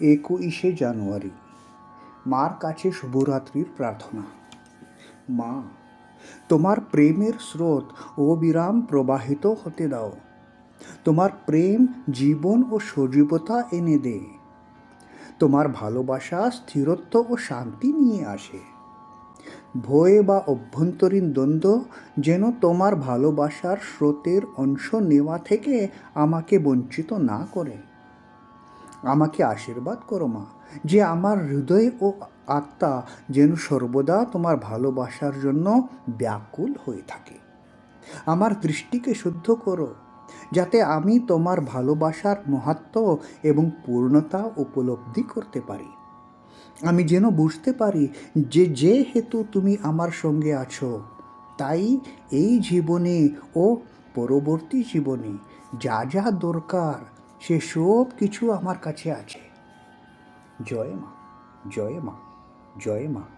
একুশে জানুয়ারি, মার কাছে শুভরাত্রির প্রার্থনা। মা, তোমার প্রেমের স্রোত অবিরাম প্রবাহিত হতে দাও। তোমার প্রেম, জীবন ও সজীবতা এনে দে। তোমার ভালোবাসা, স্থিরত্ব ও শান্তি নিয়ে আসে। ভয় বা অভ্যন্তরীণ দ্বন্দ্ব যেন তোমার ভালোবাসার স্রোতের অংশ নেওয়া থেকে আমাকে বঞ্চিত না করে। আমাকে আশীর্বাদ করো মা, যে আমার হৃদয় ও আত্মা যেন সর্বদা তোমার ভালোবাসার জন্য ব্যাকুল হয়ে থাকে। আমার দৃষ্টিকে শুদ্ধ করো, যাতে আমি তোমার ভালোবাসার মহাত্ম এবং পূর্ণতা উপলব্ধি করতে পারি। আমি যেন বুঝতে পারি যে যে হেতু তুমি আমার সঙ্গে আছো, তাই এই জীবনে ও পরবর্তী জীবনে যা যা দরকার সে সব কিছু আমার কাছে আছে। জয় মা জয় মা জয় মা।